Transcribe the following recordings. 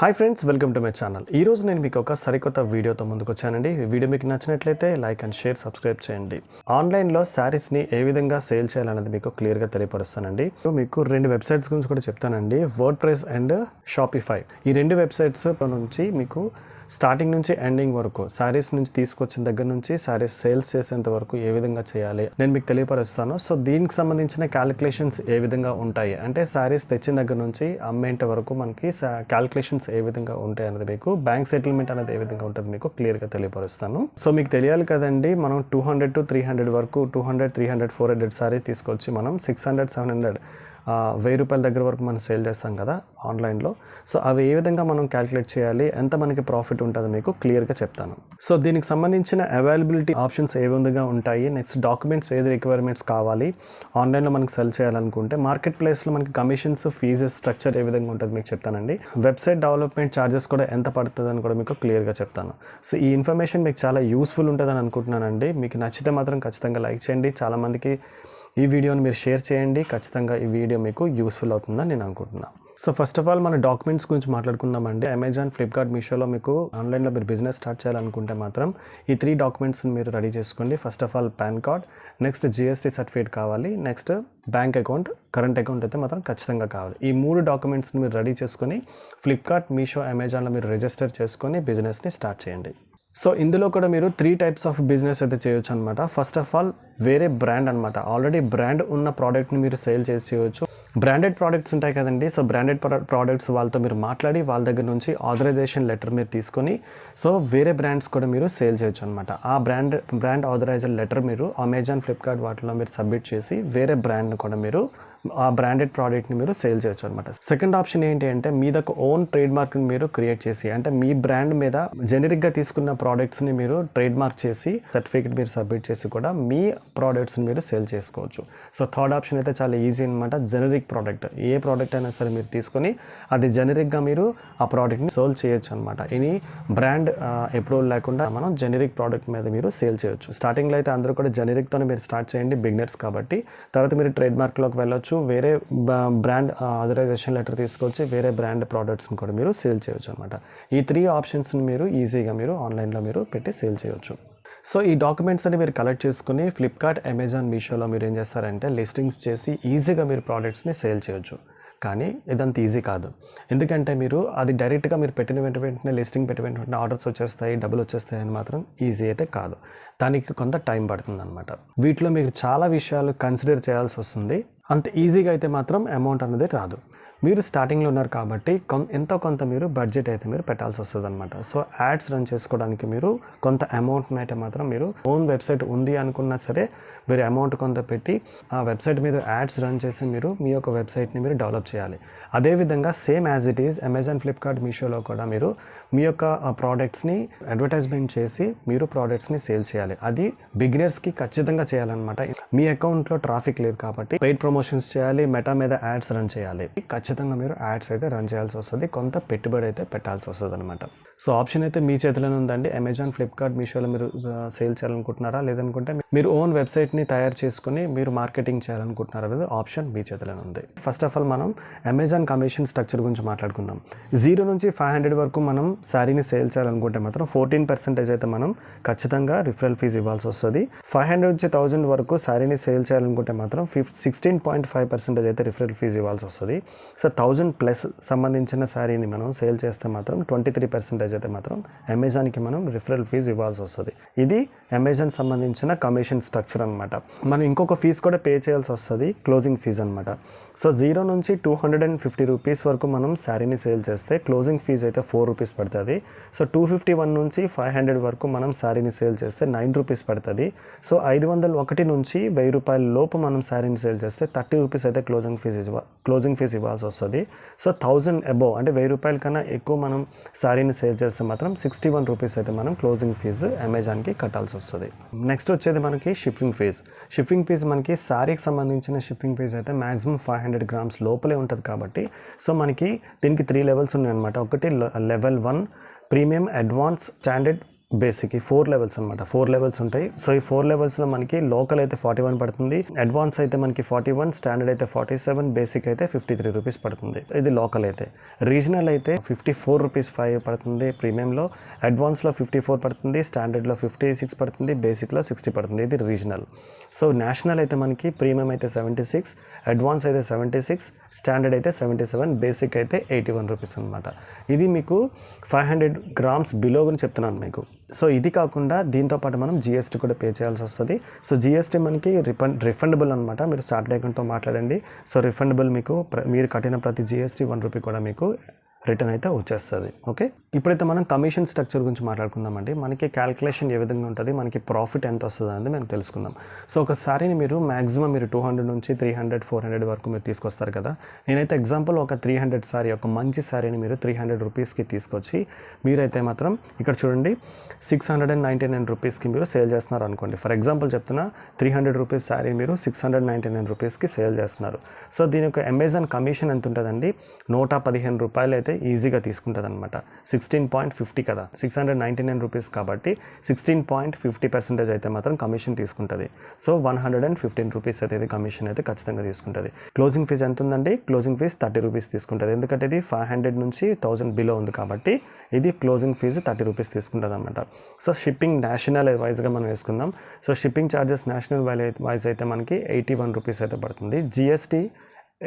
Hi friends welcome to my channel ఈ రోజు నేను మీకు ఒక సరికొత్త వీడియోతో ముందుకు వచ్చానండి. వీడియో మీకు నచ్చినట్లయితే లైక్ అండ్ షేర్ సబ్స్క్రైబ్ చేయండి. ఆన్లైన్లో శారీస్ని ఏ విధంగా సేల్ చేయాలనేది మీకు క్లియర్గా తెలియపరుస్తానండి. సో మీకు రెండు వెబ్సైట్స్ గురించి కూడా చెప్తానండి. వర్డ్ ప్రెస్ అండ్ షాపిఫై ఈ రెండు వెబ్సైట్స్ నుంచి మీకు స్టార్టింగ్ నుంచి ఎండింగ్ వరకు శారీస్ నుంచి తీసుకొచ్చిన దగ్గర నుంచి శారీస్ సేల్స్ చేసేంత వరకు ఏ విధంగా చేయాలి నేను మీకు తెలియపరుస్తాను. సో దీనికి సంబంధించిన క్యాలిక్యులేషన్స్ ఏ విధంగా ఉంటాయి? అంటే శారీస్ తెచ్చిన దగ్గర నుంచి అమ్మేంత వరకు మనకి క్యాలిక్యులేషన్స్ ఏ విధంగా ఉంటాయి అనేది మీకు బ్యాంక్ సెటిల్మెంట్ అనేది ఏ విధంగా ఉంటుంది మీకు క్లియర్గా తెలియపరుస్తాను. సో మీకు తెలియాలి కదండి మనం two hundred to three hundred వరకు two hundred three hundred four hundred sari తీసుకొచ్చి మనం సిక్స్ హండ్రెడ్ సెవెన్ హండ్రెడ్ వెయ్యి రూపాయల దగ్గర వరకు మనం సేల్ చేస్తాం కదా ఆన్లైన్లో. సో అవి ఏ విధంగా మనం క్యాలిక్యులేట్ చేయాలి? ఎంత మనకి ప్రాఫిట్ ఉంటుందో మీకు? క్లియర్గా చెప్తాను. సో దీనికి సంబంధించిన అవైలబిలిటీ ఆప్షన్స్ ఏ విధంగా ఉంటాయి? నెక్స్ట్ డాక్యుమెంట్స్ ఏది రిక్వైర్మెంట్స్ కావాలి? ఆన్లైన్లో మనకి సెల్ చేయాలనుకుంటే మార్కెట్ ప్లేస్లో మనకి కమిషన్స్ ఫీజెస్ స్ట్రక్చర్ ఏ విధంగా ఉంటుంది మీకు చెప్తానండి. వెబ్సైట్ డెవలప్మెంట్ ఛార్జెస్ కూడా ఎంత పడుతుంది అని కూడా మీకు క్లియర్గా చెప్తాను. సో ఈ ఇన్ఫర్మేషన్ మీకు చాలా యూస్ఫుల్ ఉంటుందని అనుకుంటున్నానండి. మీకు నచ్చితే మాత్రం ఖచ్చితంగా లైక్ చేయండి. చాలామందికి ఈ వీడియోని మీరు షేర్ చేయండి. ఖచ్చితంగా ఈ వీడియో మీకు యూస్ఫుల్ అవుతుందని నేను అనుకుంటున్నాను సో ఫస్ట్ ఆఫ్ ఆల్ మన డాక్యుమెంట్స్ గురించి మాట్లాడుకుందామండి. అమెజాన్ ఫ్లిప్కార్ట్ మీషోలో మీకు ఆన్లైన్లో మీరు బిజినెస్ స్టార్ట్ చేయాలనుకుంటే మాత్రం ఈ త్రీ డాక్యుమెంట్స్ని మీరు రెడీ చేసుకోండి. First of all PAN card next GST certificate కావాలి. Next bank account current account అయితే మాత్రం ఖచ్చితంగా కావాలి. ఈ మూడు డాక్యుమెంట్స్ని మీరు రెడీ చేసుకొని ఫ్లిప్కార్ట్ మీషో అమెజాన్లో మీరు రిజిస్టర్ చేసుకొని బిజినెస్ని స్టార్ట్ చేయండి. సో ఇందులో కూడా మీరు త్రీ టైప్స్ ఆఫ్ బిజినెస్ అయితే చేయొచ్చు అనమాట ఫస్ట్ ఆఫ్ ఆల్ వేరే బ్రాండ్ అనమాట ఆల్రెడీ బ్రాండ్ ఉన్న ప్రోడక్ట్ని మీరు సేల్ చేసి చేయవచ్చు బ్రాండెడ్ ప్రోడక్ట్స్ ఉంటాయి కదండి. సో బ్రాండెడ్ ప్రోడక్ట్స్ వాళ్ళతో మీరు మాట్లాడి వాళ్ళ దగ్గర నుంచి ఆథరైజేషన్ లెటర్ మీరు తీసుకొని సో వేరే బ్రాండ్స్ కూడా మీరు సేల్ చేయొచ్చు అనమాట ఆ బ్రాండ్ బ్రాండ్ ఆథరైజర్ లెటర్ మీరు అమెజాన్ ఫ్లిప్కార్ట్ వాటిలో మీరు సబ్మిట్ చేసి వేరే బ్రాండ్ని కూడా మీరు ఆ బ్రాండెడ్ ప్రోడక్ట్ని మీరు సేల్ చేయొచ్చు అనమాట సెకండ్ ఆప్షన్ ఏంటి అంటే మీ దగ్గర ఓన్ ట్రేడ్ మార్క్ని మీరు క్రియేట్ చేసి అంటే మీ బ్రాండ్ మీద జెనరిక్గా తీసుకున్న ప్రోడక్ట్స్ని మీరు ట్రేడ్ మార్క్ చేసి సర్టిఫికేట్ మీరు సబ్మిట్ చేసి కూడా మీ ప్రోడక్ట్స్ని మీరు సేల్ చేసుకోవచ్చు. సో థర్డ్ ఆప్షన్ అయితే చాలా ఈజీ అనమాట జెనరిక్ ప్రోడక్ట్ ఏ ప్రోడక్ట్ అయినా సరే మీరు తీసుకొని అది జెనరిక్గా మీరు ఆ ప్రోడక్ట్ని సేల్ చేయొచ్చు అనమాట ఎనీ బ్రాండ్ అప్రూవల్ లేకుండా మనం జెనరిక్ ప్రోడక్ట్ మీద మీరు సేల్ చేయొచ్చు. స్టార్టింగ్లో అయితే అందరూ కూడా జెనరిక్తోనే మీరు స్టార్ట్ చేయండి బిగినర్స్ కాబట్టి. తర్వాత మీరు ట్రేడ్ మార్క్లోకి వెళ్ళొచ్చు. వేరే బ్రాండ్ ఆథరైజేషన్ లెటర్ తీసుకొచ్చి వేరే బ్రాండ్ ప్రోడక్ట్స్ని కూడా మీరు సేల్ చేయొచ్చు అనమాట ఈ త్రీ ఆప్షన్స్ని మీరు ఈజీగా మీరు ఆన్లైన్లో మీరు పెట్టి సేల్ చేయొచ్చు. సో ఈ డాక్యుమెంట్స్ అని మీరు కలెక్ట్ చేసుకుని ఫ్లిప్కార్ట్ అమెజాన్ మీషోలో మీరు ఏం చేస్తారంటే లిస్టింగ్స్ చేసి ఈజీగా మీరు ప్రోడక్ట్స్ని సేల్ చేయొచ్చు. కానీ ఇదంత ఈజీ కాదు. ఎందుకంటే మీరు అది డైరెక్ట్గా మీరు పెట్టిన వెంట వెంటనే లిస్టింగ్ పెట్టిన వెంటనే ఆర్డర్స్ వచ్చేస్తాయి డబ్బులు వచ్చేస్తాయి అని మాత్రం ఈజీ అయితే కాదు. దానికి కొంత టైం పడుతుంది అనమాట వీటిలో మీరు చాలా విషయాలు కన్సిడర్ చేయాల్సి వస్తుంది. అంత ఈజీగా అయితే మాత్రం అమౌంట్ అనేది రాదు. మీరు స్టార్టింగ్లో ఉన్నారు కాబట్టి కొం ఎంతో కొంత మీరు బడ్జెట్ అయితే మీరు పెట్టాల్సి వస్తుంది అనమాట సో యాడ్స్ రన్ చేసుకోవడానికి మీరు కొంత అమౌంట్ని అయితే మాత్రం మీరు ఓన్ వెబ్సైట్ ఉంది అనుకున్నా సరే మీరు అమౌంట్ కొంత పెట్టి ఆ వెబ్సైట్ మీద యాడ్స్ రన్ చేసి మీరు మీ యొక్క వెబ్సైట్ని మీరు డెవలప్ చేయాలి. అదేవిధంగా same as it is Amazon Flipkart మీషోలో కూడా మీరు మీ యొక్క ప్రోడక్ట్స్ని అడ్వర్టైజ్మెంట్ చేసి మీరు ప్రోడక్ట్స్ని సేల్ చేయాలి. అది బిగినర్స్కి ఖచ్చితంగా చేయాలన్నమాట. మీ అకౌంట్లో ట్రాఫిక్ లేదు కాబట్టి పెయిడ్ ప్రమోషన్స్ చేయాలి మెటా మీద యాడ్స్ రన్ చేయాలి. ఖచ్చితంగా ఖచ్చితంగా మీరు యాడ్స్ అయితే రన్ చేయాల్సి వస్తుంది. కొంత పెట్టుబడి అయితే పెట్టాల్సి వస్తుంది అనమాట సో ఆప్షన్ అయితే మీ చేతిలోనే ఉందండి. అమెజాన్ ఫ్లిప్కార్ట్ మీషోలో మీరు సేల్ చేయాలనుకుంటున్నారా? లేదనుకుంటే మీరు ఓన్ వెబ్సైట్ని తయారు చేసుకుని మీరు మార్కెటింగ్ చేయాలనుకుంటున్నారా అనేది ఆప్షన్ మీ చేతిలోనే ఉంది. ఫస్ట్ ఆఫ్ ఆల్ మనం అమెజాన్ కమిషన్ స్ట్రక్చర్ గురించి మాట్లాడుకుందాం. జీరో నుంచి ఫైవ్ హండ్రెడ్ వరకు మనం శారీని సేల్ చేయాలనుకుంటే మాత్రం ఫోర్టీన్ పర్సెంటేజ్ అయితే మనం ఖచ్చితంగా రిఫరల్ ఫీజు ఇవ్వాల్సి వస్తుంది. ఫైవ్ హండ్రెడ్ నుంచి థౌజండ్ వరకు శారీని సేల్ చేయాలనుకుంటే మాత్రం fif sixteen point five percentage అయితే రిఫరల్ ఫీజు ఇవ్వాల్సి వస్తుంది. సో థౌజండ్ ప్లస్ సంబంధించిన శారీని మనం సేల్ చేస్తే మాత్రం ట్వంటీ త్రీ పర్సెంటేజ్ అయితే మాత్రం అమెజాన్కి మనం రిఫరల్ ఫీజు ఇవ్వాల్సి వస్తుంది. ఇది అమెజాన్ సంబంధించిన కమిషన్ స్ట్రక్చర్ అనమాట మనం ఇంకొక ఫీజు కూడా పే చేయాల్సి వస్తుంది క్లోజింగ్ ఫీజు అనమాట సో జీరో నుంచి two hundred and fifty rupees వరకు మనం శారీని సేల్ చేస్తే క్లోజింగ్ ఫీజు అయితే ఫోర్ రూపీస్ పడుతుంది. సో టూ ఫిఫ్టీ వన్ నుంచి ఫైవ్ హండ్రెడ్ వరకు మనం శారీని సేల్ చేస్తే నైన్ రూపీస్ పడుతుంది. సో ఐదు వందల ఒకటి నుంచి వెయ్యి రూపాయల లోపు మనం శారీని సేల్ చేస్తే థర్టీ రూపీస్ అయితే క్లోజింగ్ ఫీజు ఇవ్వ క్లోజింగ్ ఫీజు ఇవ్వాల్సి వస్తుంది. సో థౌజండ్ అబోవ్ అంటే వెయ్యి రూపాయల కన్నా ఎక్కువ మనం శారీని సేల్ చేస్తే మాత్రం సిక్స్టీ వన్ రూపీస్ అయితే మనం క్లోజింగ్ ఫీజు అమెజాన్కి కట్టాల్సి వస్తుంది. నెక్స్ట్ వచ్చేది మనకి షిప్పింగ్ ఫీజు షిప్పింగ్ ఫీజ్ మనకి శారీకి సంబంధించిన షిప్పింగ్ ఫీజ్ అయితే మాక్సిమం ఫైవ్ హండ్రెడ్ గ్రామ్స్ లోపలే ఉంటుంది కాబట్టి సో మనకి దీనికి త్రీ లెవెల్స్ ఉన్నాయన్నమాట. ఒకటి level one premium advance standard basic ఈ ఫోర్ లెవెల్స్ అనమాట ఫోర్ లెవెల్స్ ఉంటాయి. సో ఈ ఫోర్ లెవెల్స్లో మనకి లోకల్ అయితే ఫార్టీ వన్ పడుతుంది. అడ్వాన్స్ అయితే మనకి ఫార్టీ వన్ స్టాండర్డ్ అయితే ఫార్టీ సెవెన్ బేసిక్ అయితే ఫిఫ్టీ త్రీ రూపీస్ పడుతుంది. ఇది లోకల్ అయితే. రీజనల్ అయితే ఫిఫ్టీ ఫోర్ రూపీస్ ఫైవ్ పడుతుంది ప్రీమియంలో. అడ్వాన్స్లో ఫిఫ్టీ ఫోర్ పడుతుంది స్టాండర్డ్లో ఫిఫ్టీ సిక్స్ పడుతుంది బేసిక్లో సిక్స్టీ పడుతుంది. ఇది రీజనల్. సో నేషనల్ అయితే మనకి ప్రీమియం అయితే సెవెంటీ సిక్స్ అడ్వాన్స్ అయితే సెవెంటీ సిక్స్ స్టాండర్డ్ అయితే సెవెంటీ సెవెన్ బేసిక్ అయితే ఎయిటీ వన్ రూపీస్ అనమాట ఇది మీకు ఫైవ్ హండ్రెడ్ గ్రామ్స్ బిలో అని చెప్తున్నాను మీకు. సో ఇది కాకుండా దీంతో పాటు మనం జిఎస్టీ కూడా పే చేయాల్సి వస్తుంది. సో జిఎస్టీ మనకి రిఫండ్ రిఫండబుల్ అనమాట మీరు సాటర్డే అకౌంట్తో మాట్లాడండి. సో రిఫండబుల్ మీకు ప్ర- మీరు కట్టిన ప్రతి జిఎస్టీ వన్ రూపీ కూడా మీకు రిటర్న్ అయితే వచ్చేస్తుంది. ఓకే? ఇప్పుడైతే మనం కమిషన్ స్ట్రక్చర్ గురించి మాట్లాడుకుందామండి. మనకి క్యాల్కులేషన్ ఏ విధంగా ఉంటుంది? మనకి ప్రాఫిట్ ఎంత వస్తుంది అనేది మనం తెలుసుకుందాం. సో ఒక శారీని మీరు మాక్సిమం మీరు టూ హండ్రెడ్ నుంచి త్రీ హండ్రెడ్ ఫోర్ హండ్రెడ్ వరకు మీరు తీసుకొస్తారు కదా? నేనైతే ఎగ్జాంపుల్ ఒక త్రీ హండ్రెడ్ సారీ ఒక మంచి సారీని మీరు త్రీ హండ్రెడ్ రూపీస్కి తీసుకొచ్చి మీరైతే మాత్రం ఇక్కడ చూడండి six hundred and ninety nine రూపీస్కి మీరు సేల్ చేస్తున్నారు అనుకోండి. ఫర్ ఎగ్జాంపుల్ చెప్తున్నా త్రీ హండ్రెడ్ రూపీస్ శారీ మీరు సిక్స్ హండ్రెడ్ నైంటీ నైన్ రూపీస్కి సేల్ చేస్తున్నారు. సో దీని యొక్క అమెజాన్ కమిషన్ ఎంత ఉంటుందండి? నూట పదిహేను రూపాయలు అయితే ఈజీగా తీసుకుంటుంది అనమాట సిక్స్టీన్ పాయింట్ ఫిఫ్టీ కదా. Six hundred ninety nine rupees కాబట్టి సిక్స్టీన్ పాయింట్ ఫిఫ్టీ పర్సెంటేజ్ అయితే మాత్రం కమిషన్ తీసుకుంటుంది. So one hundred and fifteen rupees అయితే ఇది కమిషన్ అయితే ఖచ్చితంగా తీసుకుంటుంది. క్లోజింగ్ ఫీజు ఎంత ఉందండి క్లోజింగ్ ఫీజు థర్టీ రూపీస్ తీసుకుంటుంది. ఎందుకంటే ఇది ఫైవ్ హండ్రెడ్ నుంచి థౌసండ్ బిలో ఉంది కాబట్టి ఇది క్లోజింగ్ ఫీజు థర్టీ రూపీస్ తీసుకుంటుంది అనమాట సో షిప్పింగ్ నేషనల్ వైజ్గా మనం వేసుకుందాం. So shipping charges national wise అయితే మనకి ఎయిటీ వన్ రూపీస్ అయితే పడుతుంది. జిఎస్టీ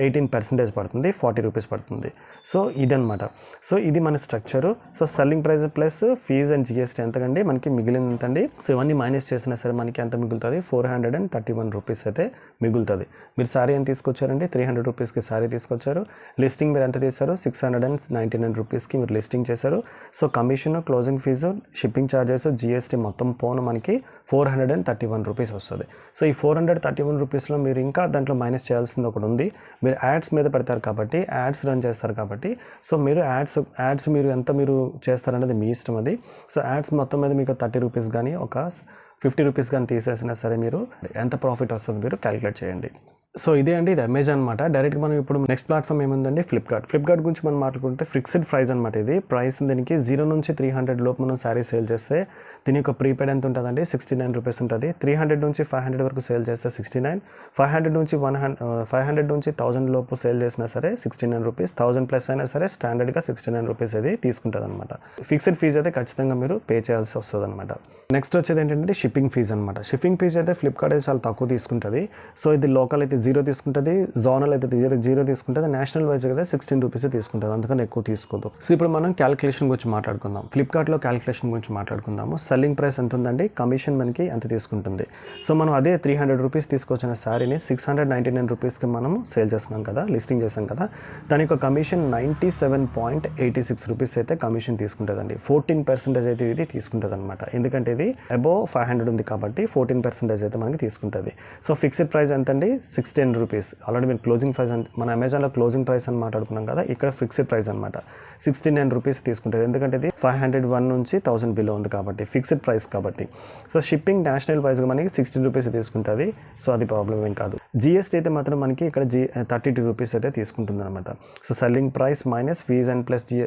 ఎయిటీన్ పర్సెంటేజ్ పడుతుంది ఫార్టీ రూపీస్ పడుతుంది. సో ఇదనమాట సో ఇది మన structure so selling price plus fees and GST ఎంతకండి? మనకి మిగిలింది ఎంతండి సో ఇవన్నీ మైనస్ చేసినా సరే మనకి ఎంత మిగులుతుంది? Four hundred and thirty one rupees అయితే మిగులుతుంది. మీరు సారీ ఎంత తీసుకొచ్చారండి? త్రీ హండ్రెడ్ రూపీస్కి సారీ తీసుకొచ్చారు. లిస్టింగ్ మీరు ఎంత తీశారు six hundred and ninety nine రూపీస్కి మీరు లిస్టింగ్ చేశారు. So commission closing fee shipping charges GST మొత్తం పోను మనకి four hundred and thirty one rupees వస్తుంది. సో ఈ ఫోర్ హండ్రెడ్ థర్టీ వన్ రూపీస్లో మీరు ఇంకా దాంట్లో మైనస్ చేయాల్సింది ఒకటి ఉంది. మీరు యాడ్స్ మీద పెడతారు కాబట్టి యాడ్స్ రన్ చేస్తారు కాబట్టి సో మీరు యాడ్స్ యాడ్స్ మీరు ఎంత మీరు చేస్తారనేది మీ ఇష్టం అది. సో యాడ్స్ మొత్తం మీద మీకు థర్టీ రూపీస్ కానీ ఒక ఫిఫ్టీ రూపీస్ కానీ తీసేసినా సరే మీరు ఎంత ప్రాఫిట్ వస్తుంది మీరు క్యాలిక్యులేట్ చేయండి. సో ఇదే అండి ఇది అమెజాన్ అనమాట డైరెక్ట్గా మనం ఇప్పుడు నెక్స్ట్ ప్లాట్ఫామ్ ఏముందండి? ఫ్లిప్కార్ట్ ఫ్లిప్కార్ట్ గురించి మనం మాట్లాడుకుంటే ఫిక్స్డ్ ప్రైస్ అనమాట ఇది. ప్రైస్ దీనికి జీరో నుంచి త్రీ హండ్రెడ్ లోపు మనం శారీ సేల్ చేస్తే దీని యొక్క ప్రీపెయిడ్ ఎంత ఉంటుందండి? సిక్స్టీ నైన్ రూపీస్ ఉంటుంది. త్రీ హండ్రెడ్ నుంచి ఫైవ్ హండ్రెడ్ వరకు సేల్ చేస్తే సిక్స్టీ నైన్ ఫైవ్ హండ్రెడ్ నుంచి వన్ హండ్రెడ్ ఫైవ్ హండ్రెడ్ నుంచి థౌసండ్ లోపు సేల్ చేసినా సరే sixty nine rupees thousand plus అయినా సరే స్టాండర్డ్గా సిక్స్టీ నైన్ రూపీస్ అది తీసుకుంటుంది అనమాట ఫిక్స్డ్ ఫీజ్ అయితే ఖచ్చితంగా మీరు పే చేయాల్సి వస్తుంది అనమాట నెక్స్ట్ వచ్చేది ఏంటంటే షిప్పింగ్ ఫీజ్ అనమాట షిప్పింగ్ ఫీజ్ అయితే ఫ్లిప్కార్ట్ అయితే చాలా తక్కువ తీసుకుంటుంది. సో ఇది లోకల్ అయితే జీరో తీసుకుంటుంది జోనల్ అయితే జీరో జీరో తీసుకుంటుంది నేషనల్ వైజ్ కదా సిక్స్టీన్ రూపీస్ తీసుకుంటుంది. అందుకని ఎక్కువ తీసుకోదు. సో ఇప్పుడు మనం క్యాలిక్యులేషన్ గురించి మాట్లాడుకుందాం. ఫ్లిప్కార్ట్లో క్యాలిక్యులేషన్ గురించి మాట్లాడుకుందాము. సెల్లింగ్ ప్రైస్ ఎంత ఉందండి కమిషన్ మనకి ఎంత తీసుకుంటుంది? సో మనం అదే త్రీ హండ్రెడ్ రూపీస్ తీసుకొచ్చిన శారీని సిక్స్ హండ్రెడ్ నైంటీ నైన్ రూపీస్కి మనం సేల్ చేస్తున్నాం కదా లిస్టింగ్ చేసాం కదా. దాని యొక్క commission ninety seven point eighty six rupees అయితే కమిషన్ తీసుకుంటుందండి. ఫోర్టీన్ పర్సెంటేజ్ అయితే ఇది తీసుకుంటుంది అనమాట ఎందుకంటే ఇది అబోవ్ ఫైవ్ హండ్రెడ్ ఉంది కాబట్టి ఫోర్టీన్ పర్సెంటేజ్ అయితే మనకి తీసుకుంటుంది. సో ఫిక్స్డ్ ప్రైస్ ఎంత అండి సిక్స్టీన్ రూపీస్ ఆల్రెడీ మీరు క్లోజింగ్ ప్రైస్ అంటే మన అమెజాన్లో క్లోజింగ్ ప్రైస్ అని మాట్లాడుకున్నాం కదా ఇక్కడ ఫిక్స్డ్ ప్రైస్ అనమాట సిక్స్టీ నైన్ రూపీస్ తీసుకుంటుంది. ఎందుకంటే ఇది ఫైవ్ హండ్రెడ్ వన్ నుంచి థౌసండ్ బిలో ఉంది కాబట్టి ఫిక్స్డ్ ప్రైస్ కాబట్టి. సో షిప్పింగ్ నేషనల్ ప్రైస్గా మనకి సిక్స్టీన్ రూపీస్ తీసుకుంటుంది. సో అది ప్రాబ్లం ఏం కాదు. జిఎస్టీ అయితే మాత్రం మనకి ఇక్కడ జీ థర్టీ టూ రూపీస్ అయితే తీసుకుంటుంది అనమాట so selling price minus fees and plus G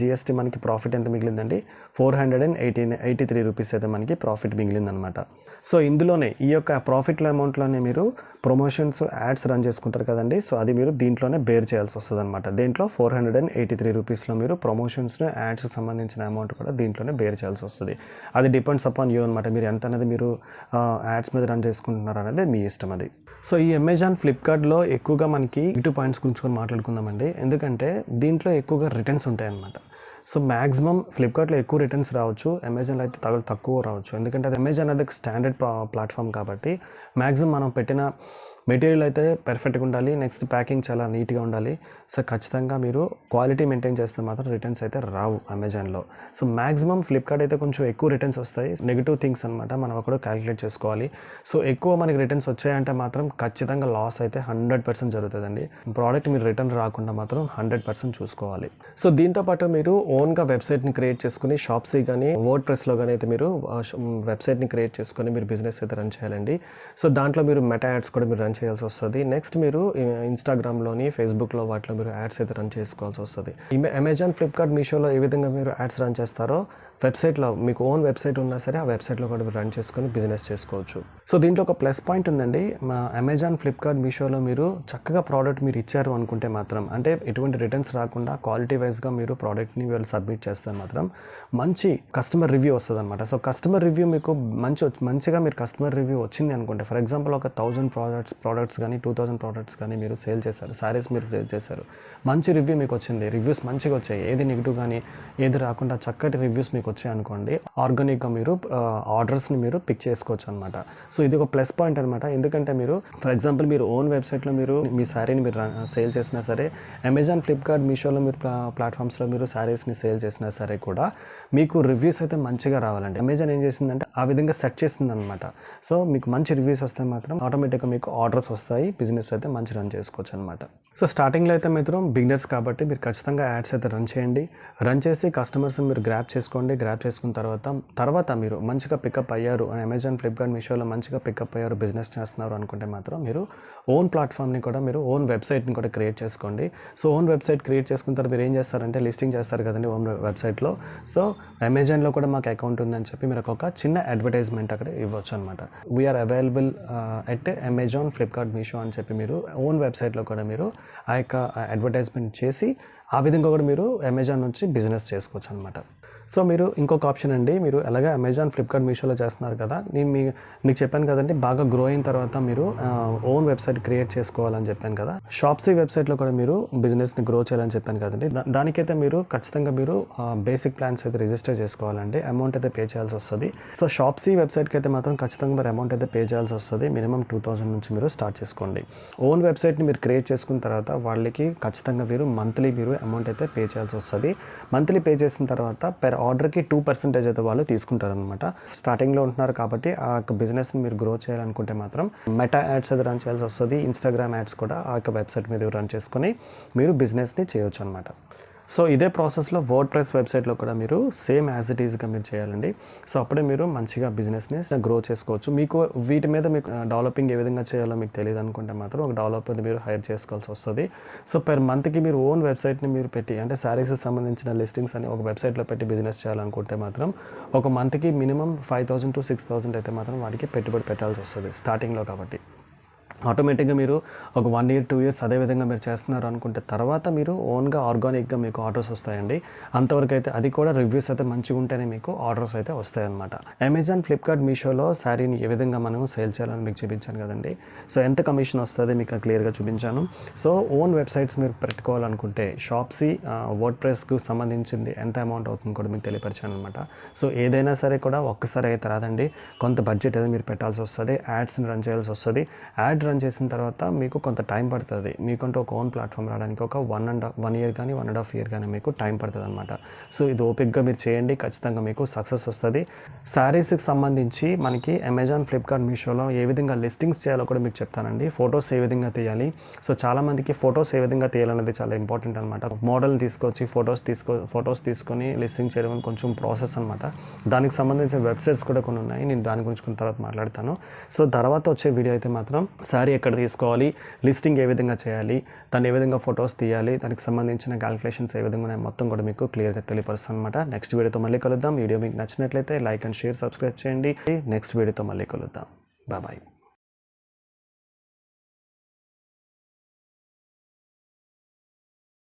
GST మనకి ప్రాఫిట్ ఎంత మిగిలిందండి? Four hundred and eighty eighty three rupees అయితే మనకి ప్రాఫిట్ మిగిలిందనమాట సో ఇందులోనే ఈ యొక్క ప్రాఫిట్ అమౌంట్లోనే మీరు ప్రమోషన్ ప్రమోషన్స్ యాడ్స్ రన్ చేసుకుంటారు కదండి. సో అది మీరు దీంట్లోనే బేర్ చేయాల్సి వస్తుంది అనమాట దీంట్లో four hundred and eighty three రూపీస్లో మీరు ప్రమోషన్స్ యాడ్స్ సంబంధించిన అమౌంట్ కూడా దీంట్లోనే బేర్ చేయాల్సి వస్తుంది. అది డిపెండ్స్ అపాన్ యూ అనమాట మీరు ఎంత అనేది మీరు యాడ్స్ మీద రన్ చేసుకుంటున్నారు అనేది మీ ఇష్టం అది. సో ఈ అమెజాన్ ఫ్లిప్కార్ట్లో ఎక్కువగా మనకి ఇటు పాయింట్స్ గురించి మాట్లాడుకుందామండి. ఎందుకంటే దీంట్లో ఎక్కువగా రిటర్న్స్ ఉంటాయన్నమాట. సో మ్యాక్సిమం ఫ్లిప్కార్ట్లో ఎక్కువ రిటర్న్స్ రావచ్చు. అమెజాన్లో అయితే తగలు తక్కువ రావచ్చు. ఎందుకంటే అది అమెజాన్ అనేది స్టాండర్డ్ ప్లాట్ఫామ్ కాబట్టి మ్యాక్సిమం మనం పెట్టిన మెటీరియల్ అయితే పర్ఫెక్ట్గా ఉండాలి. నెక్స్ట్ ప్యాకింగ్ చాలా నీట్గా ఉండాలి. సో ఖచ్చితంగా మీరు క్వాలిటీ మెయింటైన్ చేస్తే మాత్రం రిటర్న్స్ అయితే రావు అమెజాన్లో సో మ్యాక్సిమం ఫ్లిప్కార్ట్ అయితే కొంచెం ఎక్కువ రిటర్న్స్ వస్తాయి. నెగిటివ్ థింగ్స్ అనమాట మనం అక్కడ క్యాలిక్యులేట్ చేసుకోవాలి. సో ఎక్కువ మనకి రిటర్న్స్ వచ్చాయంటే మాత్రం ఖచ్చితంగా లాస్ అయితే హండ్రెడ్ పర్సెంట్ జరుగుతుందండి. ప్రోడక్ట్ మీరు రిటర్న్ రాకుండా మాత్రం హండ్రెడ్ పర్సెంట్ చూసుకోవాలి. సో దీంతో పాటు మీరు ఓన్గా వెబ్సైట్ని క్రియేట్ చేసుకుని షాప్సీ కానీ వర్డ్ ప్రెస్లో కానీ అయితే మీరు వెబ్సైట్ని క్రియేట్ చేసుకొని మీరు బిజినెస్ అయితే రన్ చేయాలండి. సో దాంట్లో మీరు మెటా యాడ్స్ కూడా మీరు రన్ చేయాల్సి వస్తుంది. నెక్స్ట్ మీరు ఇన్స్టాగ్రామ్లోని ఫేస్బుక్లో వాటిలో మీరు యాడ్స్ అయితే రన్ చేసుకోవాల్సి వస్తుంది. అమెజాన్ ఫ్లిప్కార్ట్ మీషోలో ఏ విధంగా మీరు యాడ్స్ రన్ చేస్తారో వెబ్సైట్లో మీకు ఓన్ వెబ్సైట్ ఉన్నా సరే ఆ వెబ్సైట్లో కూడా రన్ చేసుకొని బిజినెస్ చేసుకోవచ్చు. సో దీంట్లో ఒక ప్లస్ పాయింట్ ఉందండి. మా అమెజాన్ ఫ్లిప్కార్ట్ మీషోలో మీరు చక్కగా ప్రోడక్ట్ మీరు ఇచ్చారు అనుకుంటే మాత్రం అంటే ఎటువంటి రిటర్న్స్ రాకుండా క్వాలిటీ వైజ్గా మీరు ప్రోడక్ట్ని వీళ్ళు సబ్మిట్ చేస్తే మాత్రం మంచి కస్టమర్ రివ్యూ వస్తుంది అనమాట సో కస్టమర్ రివ్యూ మీకు మంచి మంచిగా మీరు కస్టమర్ రివ్యూ వచ్చింది అనుకుంటే ఫర్ ఎగ్జాంపుల్ ఒక థౌజండ్ ప్రోడక్ట్స్ ప్రోడక్ట్స్ కానీ టూ థౌసండ్ ప్రోడక్ట్స్ కానీ మీరు సేల్ చేశారు సారీస్ మీరు సేల్ చేశారు మంచి రివ్యూ మీకు వచ్చింది రివ్యూస్ మంచిగా వచ్చాయి ఏది నెగిటివ్ కానీ ఏది రాకుండా చక్కటి రివ్యూస్ మీకు వచ్చాయి అనుకోండి ఆర్గానిక్గా మీరు ఆర్డర్స్ని మీరు పిక్ చేసుకోవచ్చు అనమాట సో ఇది ఒక ప్లస్ పాయింట్ అనమాట ఎందుకంటే మీరు ఫర్ ఎగ్జాంపుల్ మీరు ఓన్ వెబ్సైట్లో మీరు మీ శారీని మీరు సేల్ చేసినా సరే అమెజాన్ ఫ్లిప్కార్ట్ మీషోలో మీరు ప్లాట్ఫామ్స్లో మీరు శారీస్ని సేల్ చేసినా సరే కూడా మీకు రివ్యూస్ అయితే మంచిగా రావాలండి. అమెజాన్ ఏం చేసిందంటే ఆ విధంగా సెట్ చేసింది అనమాట సో మీకు మంచి రివ్యూస్ వస్తే మాత్రం ఆటోమేటిక్గా మీకు ఆర్డర్స్ వస్తాయి బిజినెస్ అయితే మంచి రన్ చేసుకోవచ్చు అనమాట సో స్టార్టింగ్లో అయితే మీరు బిగినర్స్ కాబట్టి మీరు ఖచ్చితంగా యాడ్స్ అయితే రన్ చేయండి. రన్ చేసి కస్టమర్స్ మీరు గ్రాప్ చేసుకోండి. గ్రాప్ చేసుకున్న తర్వాత తర్వాత మీరు మంచిగా పికప్ అయ్యారు అమెజాన్ ఫ్లిప్కార్ట్ మీషోలో మంచిగా పికప్ అయ్యారు బిజినెస్ చేస్తున్నారు అనుకుంటే మాత్రం మీరు ఓన్ ప్లాట్ఫామ్ని కూడా మీరు ఓన్ వెబ్సైట్ని కూడా క్రియేట్ చేసుకోండి. సో ఓన్ వెబ్సైట్ క్రియేట్ చేసుకున్న తర్వాత మీరు ఏం చేస్తారంటే లిస్టింగ్ చేస్తారు కదండి ఓన్ వెబ్సైట్లో సో అమెజాన్లో కూడా మాకు అకౌంట్ ఉందని చెప్పి మీరు ఒక చిన్న అడ్వర్టైజ్మెంట్ అక్కడ ఇవ్వచ్చు అనమాట we are available at Amazon Flipkart Meesho అని చెప్పి మీరు ఓన్ వెబ్సైట్లో కూడా మీరు ఆ యొక్క uh, అడ్వర్టైజ్మెంట్ చేసి ఆ విధంగా కూడా మీరు అమెజాన్ నుంచి బిజినెస్ చేసుకోవచ్చు అనమాట సో మీరు ఇంకొక ఆప్షన్ అండి మీరు ఎలాగ అమెజాన్ ఫ్లిప్కార్ట్ మీషోలో చేస్తున్నారు కదా నేను మీ మీకు చెప్పాను కదండి బాగా గ్రో అయిన తర్వాత మీరు ఓన్ వెబ్సైట్ క్రియేట్ చేసుకోవాలని చెప్పాను కదా. షాప్సీ వెబ్సైట్లో కూడా మీరు బిజినెస్ని గ్రో చేయాలని చెప్పాను కదండి. దానికైతే మీరు ఖచ్చితంగా మీరు బేసిక్ ప్లాన్స్ అయితే రిజిస్టర్ చేసుకోవాలండి అమౌంట్ అయితే పే చేయాల్సి వస్తుంది. సో షాప్సీ వెబ్సైట్కి అయితే మాత్రం ఖచ్చితంగా మీరు అమౌంట్ అయితే పే చేయాల్సి వస్తుంది మినిమం టూ థౌసండ్ నుంచి మీరు స్టార్ట్ చేసుకోండి. ఓన్ వెబ్సైట్ని మీరు క్రియేట్ చేసుకున్న తర్వాత వాళ్ళకి ఖచ్చితంగా మీరు మంత్లీ మీరు అమౌంట్ అయితే పే చేయాల్సి వస్తుంది. మంత్లీ పే చేసిన తర్వాత పెర్ ఆర్డర్కి టూ పర్సెంటేజ్ అయితే వాళ్ళు తీసుకుంటారనమాట స్టార్టింగ్లో ఉంటున్నారు కాబట్టి ఆ యొక్క బిజినెస్ని మీరు గ్రో చేయాలనుకుంటే మాత్రం మెటా యాడ్స్ అయితే రన్ చేయాల్సి వస్తుంది. ఇన్స్టాగ్రామ్ యాడ్స్ కూడా ఆ యొక్క వెబ్సైట్ మీద రన్ చేసుకొని మీరు బిజినెస్ని చేయొచ్చు అనమాట సో ఇదే ప్రాసెస్లో వర్డ్ ప్రెస్ వెబ్సైట్లో కూడా మీరు సేమ్ యాజ్ ఇట్ ఈజ్గా మీరు చేయాలండి. సో అప్పుడే మీరు మంచిగా బిజినెస్ని గ్రో చేసుకోవచ్చు. మీకు వీటి మీద మీకు డెవలపింగ్ ఏ విధంగా చేయాలో మీకు తెలియదు అనుకుంటే మాత్రం ఒక డెవలపర్ని మీరు హైర్ చేసుకోవాల్సి వస్తుంది. సో పర్ మంత్కి మీరు ఓన్ వెబ్సైట్ని మీరు పెట్టి అంటే శారీస్ సంబంధించిన లిస్టింగ్స్ అని ఒక వెబ్సైట్లో పెట్టి బిజినెస్ చేయాలనుకుంటే మాత్రం ఒక మంత్కి minimum five thousand to six thousand అయితే మాత్రం వాటికి పెట్టుబడి పెట్టాల్సి వస్తుంది స్టార్టింగ్లో కాబట్టి. ఆటోమేటిక్గా మీరు ఒక వన్ ఇయర్ టూ ఇయర్స్ అదే విధంగా మీరు చేస్తున్నారు అనుకుంటే తర్వాత మీరు ఓన్గా ఆర్గానిక్గా మీకు ఆర్డర్స్ వస్తాయండి. అంతవరకు అయితే అది కూడా రివ్యూస్ అయితే మంచిగా ఉంటేనే మీకు ఆర్డర్స్ అయితే వస్తాయన్నమాట. అమెజాన్ ఫ్లిప్కార్ట్ మీషోలో శారీని ఏ విధంగా మనం సేల్ చేయాలని మీకు చూపించాను కదండి. సో ఎంత కమిషన్ వస్తుంది మీకు క్లియర్గా చూపించాను. సో ఓన్ వెబ్సైట్స్ మీరు పెట్టుకోవాలనుకుంటే షాప్సీ వర్డ్ ప్రెస్కు సంబంధించింది ఎంత అమౌంట్ అవుతుంది కూడా మీకు తెలియపరిచాను అనమాట సో ఏదైనా సరే కూడా ఒక్కసారి అయితే రాదండి. కొంత బడ్జెట్ అయితే మీరు పెట్టాల్సి వస్తుంది. యాడ్స్ని రన్ చేయాల్సి వస్తుంది. యాడ్ రన్ చేసిన తర్వాత మీకు కొంత టైం పడుతుంది. మీకంటూ ఒక ఓన్ ప్లాట్ఫామ్ రావడానికి ఒక వన్ అండ్ వన్ ఇయర్ కానీ వన్ అండ్ హాఫ్ ఇయర్ కానీ మీకు టైం పడుతుంది అనమాట సో ఇది ఓపిక్గా మీరు చేయండి. ఖచ్చితంగా మీకు సక్సెస్ వస్తుంది. శారీస్కి సంబంధించి మనకి అమెజాన్ ఫ్లిప్కార్ట్ మీషోలో ఏ విధంగా లిస్టింగ్స్ చేయాలో కూడా మీకు చెప్తానండి. ఫొటోస్ ఏ విధంగా తీయాలి? సో చాలామందికి ఫొటోస్ ఏ విధంగా తీయాలనేది చాలా ఇంపార్టెంట్ అనమాట మోడల్ తీసుకొచ్చి ఫొటోస్ తీసుకో ఫొటోస్ తీసుకొని లిస్టింగ్ చేయడం కొంచెం ప్రాసెస్ అనమాట దానికి సంబంధించిన వెబ్సైట్స్ కూడా కొన్ని ఉన్నాయి. నేను దాని గురించి కొన్ని తర్వాత మాట్లాడతాను. సో తర్వాత వచ్చే వీడియో అయితే మాత్రం శారీ ఎక్కడ తీసుకోవాలి? లిస్టింగ్ ఏ విధంగా చేయాలి? దాన్ని ఏ విధంగా ఫొటోస్ తీయాలి? దానికి సంబంధించిన క్యాలిక్యులేషన్స్ ఏ విధంగా ఉన్నాయో మొత్తం కూడా మీకు క్లియర్గా తెలియపరుస్తాను అనమాట నెక్స్ట్ వీడియోతో మళ్ళీ కలుద్దాం. వీడియో మీకు నచ్చినట్లయితే లైక్ అండ్ షేర్ సబ్స్క్రైబ్ చేయండి. నెక్స్ట్ వీడియోతో మళ్ళీ కలుద్దాం. బాయ్.